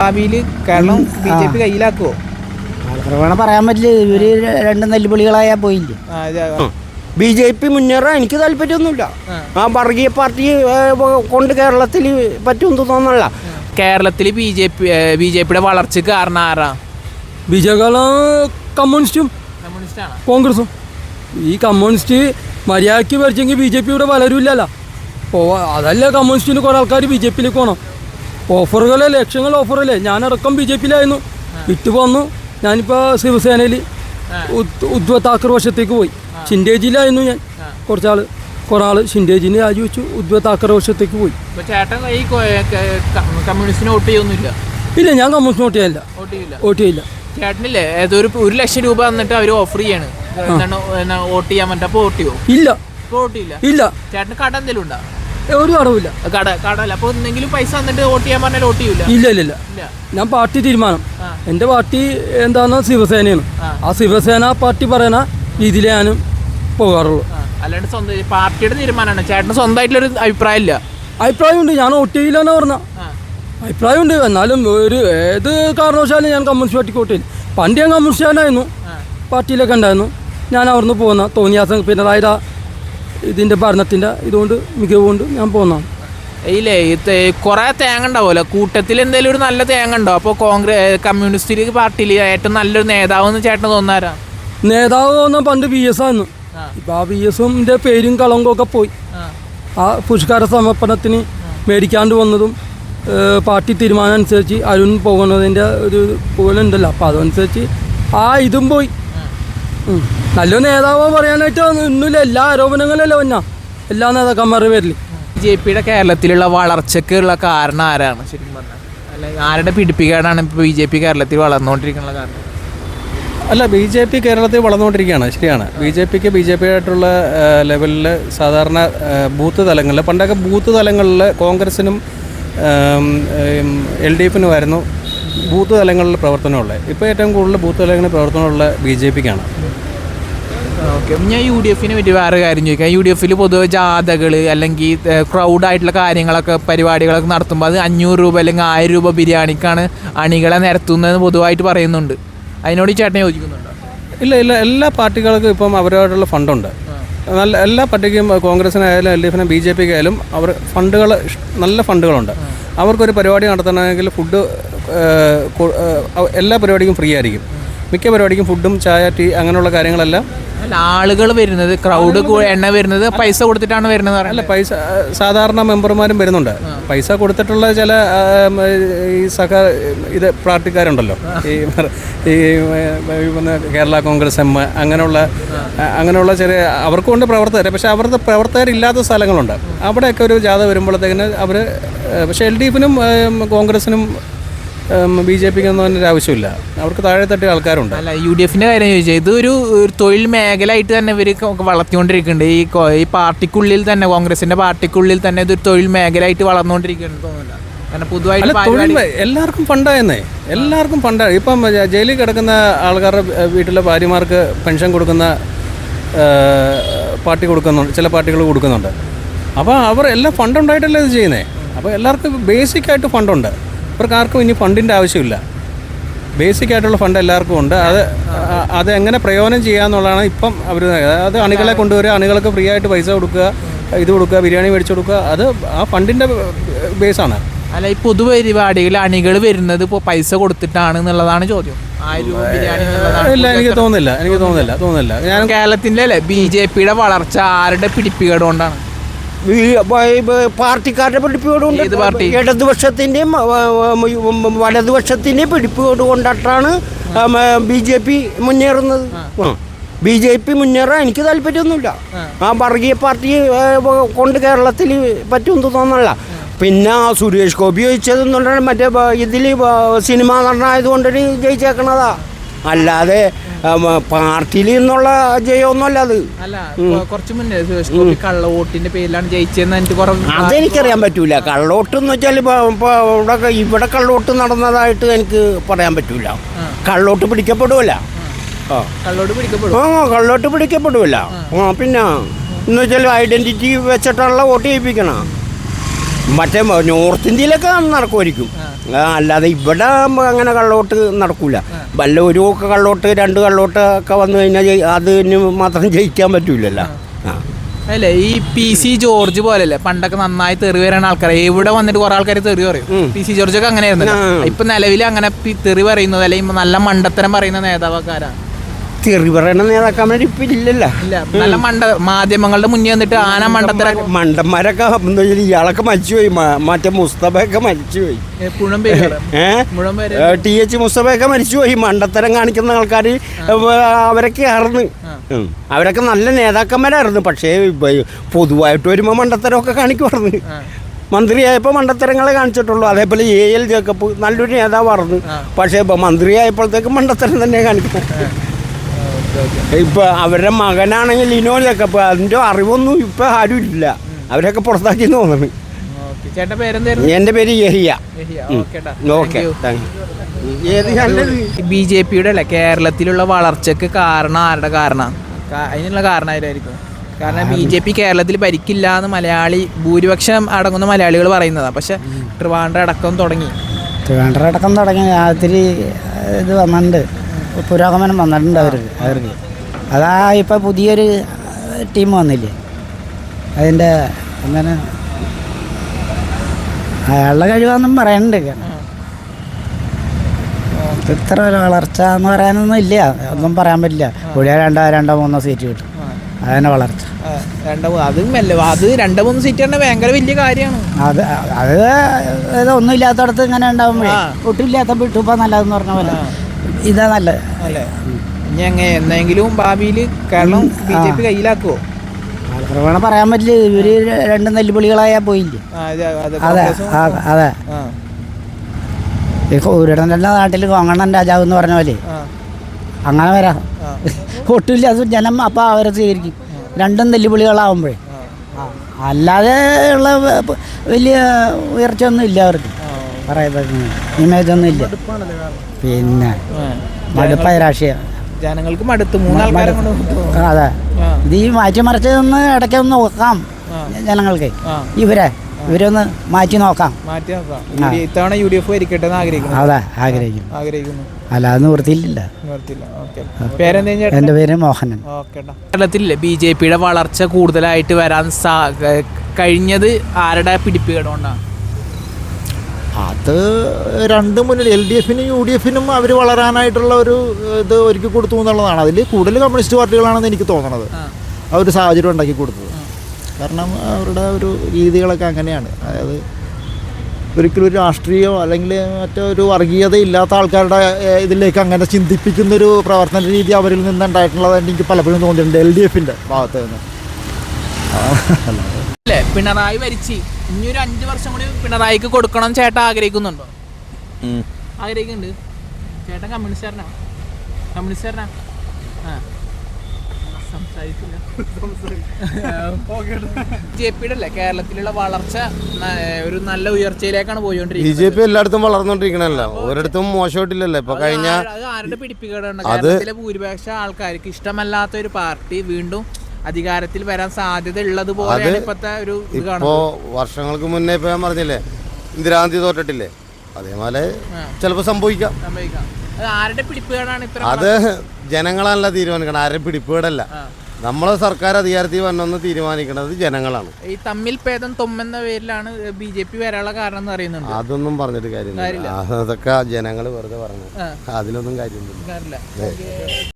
ഭാവിയിൽ Keralam B J P കയ്യിലാക്കുവോ? വേണം പറയാൻ പറ്റില്ല. ഇവർ രണ്ട് നെല്ലുപുളികളായാൽ പോയില്ലേ? ബി ജെ പി മുന്നേറാൻ എനിക്ക് താല്പര്യമൊന്നുമില്ല. ആ. വർഗീയ പാർട്ടി കൊണ്ട് കേരളത്തിൽ പറ്റുമെന്ന് തോന്നല്ല കേരളത്തിൽ B J P B J പിയുടെ വളർച്ചയ്ക്ക് കാരണം ആരാ? ബി ജെ കമ്മ്യൂണിസ്റ്റും കോൺഗ്രസും. ഈ കമ്മ്യൂണിസ്റ്റ് മര്യാദയ്ക്ക് വരച്ചെങ്കിൽ ബി ജെ പി ഇവിടെ വളരില്ലല്ലോ അതല്ല അതല്ലേ കമ്മ്യൂണിസ്റ്റിന് കുറേ ആൾക്കാർ ബി ജെ പിയിലേക്ക് പോകണം ഓഫറുകളെ ലക്ഷങ്ങൾ ഓഫറല്ലേ? ഞാനടക്കം ബി ജെ പിയിലായിരുന്നു. വിറ്റ് പോന്നു. ഞാനിപ്പോൾ ശിവസേനയിൽ ഉദ്വ താക്കർ വശത്തേക്ക് പോയി. ഷിൻഡേജിയിലായിരുന്നു ഞാൻ. കുറച്ചാൾ കുറേ ആൾ ഷിൻഡേജിന് രാജിവെച്ചു ഉദ്വ താക്കർ വശത്തേക്ക് പോയി. ചേട്ടൻ ഈ കമ്മ്യൂണിസ്റ്റിന് വോട്ട് ചെയ്യൊന്നുമില്ല ഇല്ല? ഞാൻ കമ്മ്യൂണിസ്റ്റ് വോട്ട് ചെയ്യാനില്ല. വോട്ട് ചെയ്യില്ല? ചേട്ടനില്ലേ ഏതൊരു ഒരു ലക്ഷം രൂപ എന്നിട്ട് അവർ ഓഫർ ചെയ്യാണ്. വോട്ട് ചെയ്യാൻ പറ്റും അപ്പോൾ വോട്ട് ചെയ്യുമോ ഇല്ല. ഇപ്പോൾ വോട്ട് ചെയ്യില്ല? ഇല്ല. ചേട്ടന് കട എന്തെങ്കിലും ഉണ്ടോ? ഒരു അടവില്ല കട കടല്ല അപ്പൊ എന്തെങ്കിലും പൈസ തന്നിട്ട് വോട്ട് ചെയ്യാൻ പറഞ്ഞാൽ വോട്ട് ചെയ്യൂല? ഇല്ല ഇല്ല ഇല്ല. ഞാൻ പാർട്ടി തീരുമാനം. എന്റെ പാർട്ടി എന്താന്ന് ശിവസേനയാണ്. ആ. ശിവസേന പാർട്ടി പറയുന്ന രീതിയിൽ ഞാനും പോകാറുള്ളൂ. അല്ലാണ്ട് സ്വന്തം പാർട്ടിയുടെ തീരുമാനമാണ്. ചേട്ടന് സ്വന്തമായിട്ടുള്ളൊരു അഭിപ്രായം ഇല്ല അഭിപ്രായമുണ്ട്. ഞാൻ വോട്ട് ചെയ്യില്ല എന്നാ പറഞ്ഞ അഭിപ്രായമുണ്ട്. എന്നാലും ഒരു ഏത് കാരണവശാലും ഞാൻ കമ്മ്യൂണിസ്റ്റ് പാർട്ടിക്ക് വോട്ട് ചെയ്യില്ല പണ്ട് ഞാൻ കമ്മ്യൂണിസ്റ്റുകാരനായിരുന്നു ആ. പാർട്ടിയിലൊക്കെ ഉണ്ടായിരുന്നു. ഞാൻ അവിടുന്ന് പോകുന്ന തോന്നിയാസം പിണറായി ഇതിന്റെ ഭരണത്തിന്റെ ഇതുകൊണ്ട് മികവ് കൊണ്ട് ഞാൻ പോകുന്നതാണ് ഇല്ലേ കുറെ തേങ്ങ ഉണ്ടാവുമല്ലോ കൂട്ടത്തിൽ എന്തെങ്കിലും ഒരു നല്ല തേങ്ങ ഉണ്ടോ? അപ്പോൾ കോൺഗ്രസ് കമ്മ്യൂണിസ്റ്റ് പാർട്ടിയിൽ ഏറ്റവും നല്ലൊരു നേതാവ് എന്ന് ചേട്ടൻ തോന്നാരാ നേതാവ് തോന്നാൻ പണ്ട് ബി എസ് ആയിരുന്നു. ഇപ്പം ആ ബി എസിന്റെ പേരും കളങ്കും ഒക്കെ പോയി. ആ. പുഷ്കാര സമർപ്പണത്തിന് മേടിക്കാണ്ട് വന്നതും പാർട്ടി തീരുമാനം അനുസരിച്ച് അരുൺ പോകുന്നതിന്റെ ഒരു പോലുണ്ടല്ലോ അപ്പോൾ അതനുസരിച്ച് ആ ഇതും പോയി. നല്ലൊരു നേതാവ് പറയാനായിട്ട് ഒന്നുമില്ല എല്ലാ ആരോപണങ്ങളല്ല വന്ന എല്ലാ നേതാക്കന്മാരുടെ പേരിൽ ബി ജെ പിയുടെ കേരളത്തിലുള്ള വളർച്ചയ്ക്കുള്ള കാരണം ആരാണ് ശരിക്കും പറഞ്ഞാൽ അല്ലെങ്കിൽ ആരുടെ പിടിപ്പിക്കാനാണ് ഇപ്പോൾ ബി ജെ പി കേരളത്തിൽ വളർന്നുകൊണ്ടിരിക്കുന്ന കാരണം? അല്ല ബി ജെ പി കേരളത്തിൽ വളർന്നുകൊണ്ടിരിക്കുകയാണ്. ശരിയാണ്. ബി ജെ പിക്ക് ബി ജെ പി ആയിട്ടുള്ള ലെവലിൽ സാധാരണ ബൂത്ത് തലങ്ങളിൽ പണ്ടൊക്കെ ബൂത്ത് തലങ്ങളിൽ കോൺഗ്രസിനും എൽ ഡി എഫിനുമായിരുന്നു ബൂത്ത് തലങ്ങളിൽ പ്രവർത്തനമുള്ള ഇപ്പോൾ ഏറ്റവും കൂടുതൽ ബൂത്ത് തലങ്ങളിൽ പ്രവർത്തനമുള്ള ബി ജെ പിക്കാണ്. ഓക്കെ. ഞാൻ യു ഡി എഫിനെ പറ്റി വേറെ കാര്യം ചോദിക്കാം. യു ഡി എഫിൽ പൊതുവെ ജാഥകൾ അല്ലെങ്കിൽ ക്രൗഡായിട്ടുള്ള കാര്യങ്ങളൊക്കെ പരിപാടികളൊക്കെ നടത്തുമ്പോൾ അത് അഞ്ഞൂറ് രൂപ അല്ലെങ്കിൽ ആയിരം രൂപ ബിരിയാണിക്കാണ് അണികളെ നിരത്തുന്നതെന്ന് പൊതുവായിട്ട് പറയുന്നുണ്ട്. അതിനോട് ഈ ചേട്ടൻ യോജിക്കുന്നുണ്ടോ? ഇല്ല ഇല്ല എല്ലാ പാർട്ടികൾക്കും ഇപ്പം അവരോടുള്ള ഫണ്ടുണ്ട്. നല്ല എല്ലാ പാർട്ടിക്കും കോൺഗ്രസിനായാലും എൽ ഡി എഫിനും ബി ജെ പിക്കായാലും അവർ ഫണ്ടുകൾ നല്ല ഫണ്ടുകളുണ്ട്. അവർക്കൊരു പരിപാടി നടത്തണമെങ്കിൽ ഫുഡ് എല്ലാ പരിപാടിക്കും ഫ്രീ ആയിരിക്കും. മിക്ക പരിപാടിക്കും ഫുഡും ചായ ടീ അങ്ങനെയുള്ള കാര്യങ്ങളെല്ലാം ആളുകൾ വരുന്നത് ക്രൗഡ് എണ്ണ വരുന്നത് പൈസ കൊടുത്തിട്ടാണ് വരുന്നത് അല്ല പൈസ സാധാരണ മെമ്പർമാരും വരുന്നുണ്ട്. പൈസ കൊടുത്തിട്ടുള്ള ചില ഈ സഹ ഇത് പാർട്ടിക്കാരുണ്ടല്ലോ. ഈ ഈ കേരള കോൺഗ്രസ് എം അങ്ങനെയുള്ള അങ്ങനെയുള്ള ചെറിയ അവർക്കുണ്ട് പ്രവർത്തകർ പക്ഷെ അവരുടെ പ്രവർത്തകരില്ലാത്ത സ്ഥലങ്ങളുണ്ട്. അവിടെയൊക്കെ ഒരു ജാഥ വരുമ്പോഴത്തേക്കിന് അവർ പക്ഷേ എൽ ഡി എഫിനും കോൺഗ്രസിനും ബി ജെ പിക്ക് ഒന്നും അതിന്റെ ആവശ്യമില്ല. അവർക്ക് താഴെ തട്ടിയ ആൾക്കാരുണ്ട്. അല്ല യു ഡി എഫിന്റെ കാര്യം ചോദിച്ചാൽ ഇതൊരു ഒരു തൊഴിൽ മേഖലയായിട്ട് തന്നെ ഇവർ വളർത്തിക്കൊണ്ടിരിക്കുന്നുണ്ട്. ഈ ഈ പാർട്ടിക്കുള്ളിൽ തന്നെ കോൺഗ്രസിന്റെ പാർട്ടിക്കുള്ളിൽ തന്നെ ഇതൊരു തൊഴിൽ മേഖലയായിട്ട് വളർന്നുകൊണ്ടിരിക്കുന്നുണ്ട് തോന്നുന്നില്ല. തൊഴിൽ എല്ലാവർക്കും ഫണ്ടായെന്നേ. എല്ലാവർക്കും ഫണ്ടായി ഇപ്പം ജയിലിൽ കിടക്കുന്ന ആൾക്കാരുടെ വീട്ടിലെ ഭാര്യമാർക്ക് പെൻഷൻ കൊടുക്കുന്ന പാർട്ടി കൊടുക്കുന്നുണ്ട് ചില പാർട്ടികൾ കൊടുക്കുന്നുണ്ട്. അപ്പോൾ അവർ എല്ലാം ഫണ്ട് ഉണ്ടായിട്ടല്ലേ ഇത് ചെയ്യുന്നത് അപ്പോൾ എല്ലാവർക്കും ബേസിക്കായിട്ട് ഫണ്ടുണ്ട്. ഇവർക്ക് ആർക്കും ഇനി ഫണ്ടിന്റെ ആവശ്യമില്ല. ബേസിക് ആയിട്ടുള്ള ഫണ്ട് എല്ലാവർക്കും ഉണ്ട്. അത് അത് എങ്ങനെ പ്രയോജനം ചെയ്യാന്നുള്ളതാണ് ഇപ്പം അവർ അത് അണികളെ കൊണ്ടുവരിക അണികൾക്ക് ഫ്രീ ആയിട്ട് പൈസ കൊടുക്കുക ഇത് കൊടുക്കുക ബിരിയാണി മേടിച്ചു കൊടുക്കുക അത് ആ ഫണ്ടിന്റെ ബേസാണ് അല്ല ഈ പൊതുപരിപാടിയിൽ അണികൾ വരുന്നത് ഇപ്പോൾ പൈസ കൊടുത്തിട്ടാണ് എന്നുള്ളതാണ് ചോദ്യം. ഇല്ല എനിക്ക് തോന്നുന്നില്ല എനിക്ക് തോന്നുന്നില്ല തോന്നുന്നില്ല. ഞാൻ കേരളത്തിന്റെ അല്ലേ ബി ജെ പിയുടെ വളർച്ച ആരുടെ പിടിപ്പികേട് കൊണ്ടാണ്? പാർട്ടിക്കാരുടെ പിടിപ്പുകൊണ്ട് ഇടതുപക്ഷത്തിന്റെയും വലതുപക്ഷത്തിന്റെയും പിടിപ്പോട് കൊണ്ടിട്ടാണ് ബി ജെ പി മുന്നേറുന്നത്. ബി ജെ പി മുന്നേറാൻ എനിക്ക് താല്പര്യമൊന്നുമില്ല. ആ. വർഗീയ പാർട്ടി കൊണ്ട് കേരളത്തിൽ പറ്റുമെന്ന് തോന്നല്ല പിന്നെ ആ സുരേഷ് ഗോപി ജയിച്ചതെന്നുണ്ടെങ്കിൽ മറ്റേ ഇതിൽ സിനിമ നടനായതുകൊണ്ട് ജയിച്ചേക്കണതാ. അല്ലാതെ പാർട്ടിയിൽ നിന്നുള്ള ജയമൊന്നുമല്ല അത്. കുറച്ച് മുന്നേ സുരേഷ് ഗോപി കള്ള വോട്ടിന്റെ പേരിലാണ് ജയിച്ചതെന്ന് എനിക്ക് കുറെ അതെനിക്കറിയാൻ പറ്റൂല. കള്ളവോട്ട് എന്ന് വെച്ചാൽ ഇവിടെ ഇവിടെ കള്ളവോട്ട് നടന്നതായിട്ട് എനിക്ക് പറയാൻ പറ്റൂല. കള്ളോട്ട് പിടിക്കപ്പെടുമല്ല കള്ളോട്ട് പിടിക്കപ്പെടുമല്ല ആ. പിന്നെ എന്ന് വെച്ചാൽ ഐഡന്റിറ്റി വെച്ചിട്ടുള്ള വോട്ട് ചെയ്യിപ്പിക്കണം മറ്റേ നോർത്ത് ഇന്ത്യയിലൊക്കെ നടക്കുമായിരിക്കും. അല്ലാതെ ഇവിടെ അങ്ങനെ കള്ളോട്ട് നടക്കൂല. വല്ല ഒരു ഒക്കെ കള്ളോട്ട് രണ്ട് കള്ളോട്ട് ഒക്കെ വന്നു കഴിഞ്ഞാൽ അത് അതിന് മാത്രം ജയിക്കാൻ പറ്റൂലല്ലോ. ആ. അല്ലേ ഈ പി സി ജോർജ് പോലല്ലേ പണ്ടൊക്കെ നന്നായി തെറി വരാൻ ആൾക്കാർ എവിടെ വന്നിട്ട് കുറെ ആൾക്കാർ തെറി പറയും. പി സി ജോർജ് ഒക്കെ അങ്ങനെയായിരുന്നു ഇപ്പൊ നിലവിൽ അങ്ങനെ തെറി പറയുന്നത് അല്ലെങ്കിൽ നല്ല മണ്ടത്തരം പറയുന്ന നേതാവക്കാരാ തെറി പറയണ നേതാക്കാൻ വേണ്ടി ഇല്ലല്ലോ. ഇല്ലല്ല നല്ല മണ്ട മാധ്യമങ്ങളുടെ മുന്നിൽ വന്നിട്ട് ആന മണ്ടത്തര മണ്ടന്മാരൊക്കെ ഇയാളൊക്കെ മരിച്ചുപോയി. മറ്റേ മുസ്തഫയൊക്കെ മരിച്ചുപോയി. ഏഹ് ടി എച്ച് മുസ്തഫയൊക്കെ മരിച്ചുപോയി. മണ്ടത്തരം കാണിക്കുന്ന ആൾക്കാർ അവരൊക്കെ ആർന്ന്. അവരൊക്കെ നല്ല നേതാക്കന്മാരായിരുന്നു. പക്ഷേ ഇപ്പൊ പൊതുവായിട്ട് വരുമ്പോൾ മണ്ടത്തരമൊക്കെ കാണിക്കുമായിരുന്നു. മന്ത്രിയായപ്പോൾ മണ്ടത്തരങ്ങളെ കാണിച്ചിട്ടുള്ളൂ. അതേപോലെ എ എൽ ജേക്കബ് നല്ലൊരു നേതാവായിരുന്നു. പക്ഷേ ഇപ്പോൾ മന്ത്രിയായപ്പോഴത്തേക്ക് മണ്ടത്തരം തന്നെ കാണിക്കുന്നത്. ഇപ്പൊ അവരുടെ മകനാണെങ്കിൽ ലിനോ ഇപ്പൊ അതിന്റെ അറിവൊന്നും ഇപ്പൊ ആരും ഇല്ല. അവരൊക്കെ പുറത്താക്കി തോന്നുന്നു. എന്റെ പേര് യഹിയ. ഓക്കെ ബി ജെ പിയുടെ അല്ലേ? കേരളത്തിലുള്ള വളർച്ചക്ക് കാരണം ആരുടെ കാരണം? അതിനുള്ള കാരണം ആരായിരിക്കും കാരണം ബി ജെ പി കേരളത്തിൽ ഭരിക്കില്ല എന്ന് മലയാളി ഭൂരിപക്ഷം അടങ്ങുന്ന മലയാളികൾ പറയുന്നതാണ് പക്ഷെ ട്രിവാൻഡ്രം അടക്കം തുടങ്ങി. ട്രിവാൻഡ്രം അടക്കം തുടങ്ങി. ഒത്തിരി ഇത് വന്നിട്ടുണ്ട്. പുരോഗമനം വന്നിട്ടുണ്ട് അവർക്ക്. അവർക്ക്. അതാ ഇപ്പം പുതിയൊരു ടീം വന്നില്ലേ? അതിന്റെ എങ്ങനെ അയാളുടെ കഴിവാന്നും പറയുന്നുണ്ട് ഇത്ര ഒരു വളർച്ച എന്ന് പറയാനൊന്നും ഇല്ല. ഒന്നും പറയാൻ പറ്റില്ല. കൂടിയ രണ്ടോ രണ്ടോ മൂന്നോ സീറ്റ് കിട്ടും. അതന്നെ വളർച്ച. രണ്ടോ അത് രണ്ടോ മൂന്ന് സീറ്റ് തന്നെ ഭയങ്കര വലിയ കാര്യമാണ്. അത് അത് ഒന്നും ഇല്ലാത്തടത്ത് ഇങ്ങനെ ഉണ്ടാവുമ്പോഴേ ഒട്ടും ഇല്ലാത്ത വിട്ടുപ്പോ നല്ലതെന്ന് പറഞ്ഞ പോലെ. ഇതാ നല്ലത്. അല്ലേ? ഇനി അങ്ങനെ എന്നെങ്കിലും ഭാവിയിൽ കേരളം ബി ജെ പി കയ്യിലാക്കുമോ വേണം പറയാൻ പറ്റില്ല. ഇവർ രണ്ട് നെല്ലുപൊളികളായാ പോയില്ലേ? അത് ഈ ഒരിടന്റെ നാട്ടിൽ കോങ്ങണ്ണൻ രാജാവ് എന്ന് പറഞ്ഞ പോലെ. അങ്ങനെ വരാം. ഒട്ടുമില്ല അത് ജനം അപ്പം അവരെ സ്വീകരിക്കും. രണ്ടും നെല്ലുപൊളികളാവുമ്പോഴേ അല്ലാതെ ഉള്ള വലിയ ഉയർച്ച ഒന്നും ഇല്ല അവർക്ക്. പറയുന്നത് ഇമേജ് ഒന്നും ഇല്ല. പിന്നെ. മടുപ്പായ രാഷ്ട്രീയം. ജനങ്ങൾക്ക് മടുത്ത് മൂന്നാൾക്കാരെ. അതെ. ഇത് ഈ മാറ്റിമറിച്ചതൊന്ന് ഇടയ്ക്കൊന്ന് നോക്കാം ജനങ്ങൾക്ക്. ഇവരെ ഇവരൊന്ന് മാറ്റി നോക്കാം. മാറ്റി ഇത്തവണ യു ഡി എഫ് ഭരിക്കട്ടെ എന്ന് ആഗ്രഹിക്കുന്നു. അതെ ആഗ്രഹിക്കുന്നു. ആഗ്രഹിക്കുന്നു. അല്ലാതെ നിവൃത്തിയില്ല നിവർത്തിയില്ല. എന്റെ പേര് മോഹനൻ. കേരളത്തിൽ ബി ജെ പിയുടെ വളർച്ച കൂടുതലായിട്ട് വരാൻ സാ കഴിഞ്ഞത് ആരുടെ പിടിപ്പുകേട് കൊണ്ടാണ് അത് രണ്ട് മുന്നിൽ എൽ ഡി എഫിനും യു ഡി എഫിനും അവർ വളരാനായിട്ടുള്ള ഒരു ഇത് ഒരുക്കി കൊടുത്തു എന്നുള്ളതാണ്. അതിൽ കൂടുതൽ കമ്മ്യൂണിസ്റ്റ് പാർട്ടികളാണെന്ന് എനിക്ക് തോന്നണത്. ആ. ഒരു സാഹചര്യം ഉണ്ടാക്കി കൊടുത്തത്. കാരണം അവരുടെ ഒരു രീതികളൊക്കെ അങ്ങനെയാണ്. അതായത് ഒരിക്കലും ഒരു രാഷ്ട്രീയമോ അല്ലെങ്കിൽ മറ്റൊരു വർഗീയത ഇല്ലാത്ത ആൾക്കാരുടെ ഇതിലേക്ക് അങ്ങനെ ചിന്തിപ്പിക്കുന്നൊരു പ്രവർത്തന രീതി അവരിൽ നിന്നുണ്ടായിട്ടുള്ളതായിട്ട് എനിക്ക് പലപ്പോഴും തോന്നിയിട്ടുണ്ട് എൽ ഡി എഫിന്റെ ഭാഗത്ത് നിന്ന്. അല്ലേ? പിണറായി വരിച്ച് ഇനി ഒരു അഞ്ചു വർഷം കൂടി പിണറായിക്ക് കൊടുക്കണം ചേട്ടൻ ആഗ്രഹിക്കുന്നുണ്ടോ? ആഗ്രഹിക്കുന്നുണ്ട്. ചേട്ടൻ കമ്മ്യൂണിസ്റ്റാരനാ കമ്മ്യൂണിസ്റ്റുകാരനാ. ആ. സംസാരിക്കില്ല. ജെ പിയുടെ അല്ലേ? കേരളത്തിലുള്ള വളർച്ച ഒരു നല്ല ഉയർച്ചയിലേക്കാണ് ബി പോയിക്കൊണ്ടിരിക്കുന്നത് ജെ പി എല്ലായിടത്തും വളർന്നോണ്ടിരിക്കണല്ലോ. ഒരിടത്തും മോശമായിട്ടില്ലല്ലോ. ഇപ്പൊ കഴിഞ്ഞ അത് ആരുടെ പിടിപ്പിക്കേടാണ് കേരളത്തിലെ ഭൂരിപക്ഷം ആൾക്കാർക്ക് ഇഷ്ടമല്ലാത്ത ഒരു പാർട്ടി വീണ്ടും അധികാരത്തിൽ വരാൻ സാധ്യത ഉള്ളത് പോലെ ഒരു ഇപ്പോ വർഷങ്ങൾക്ക് മുന്നേ ഇപ്പൊ ഞാൻ പറഞ്ഞില്ലേ ഇന്ദിരാഗാന്ധി തോറ്റിട്ടില്ലേ? അതേപോലെ ചിലപ്പോ സംഭവിക്കാം. അത് ആരുടെ പിടിപ്പുകേടാണ് ഇത്ര അത് ജനങ്ങളല്ല തീരുമാനിക്കണം ആരുടെ പിടിപ്പുകേടല്ല. നമ്മളെ സർക്കാർ അധികാരത്തിൽ വന്നെന്ന് തീരുമാനിക്കുന്നത് ജനങ്ങളാണ്. ഈ തമ്മിൽ ഭേദം തൊമ്മെന്ന പേരിലാണ് ബി ജെ പി വരാനുള്ള കാരണം എന്ന് അറിയുന്നുണ്ട്. അതൊന്നും പറഞ്ഞിട്ട് കാര്യമില്ല. അതൊക്കെ ജനങ്ങൾ വെറുതെ പറഞ്ഞു. അതിലൊന്നും കാര്യമില്ല.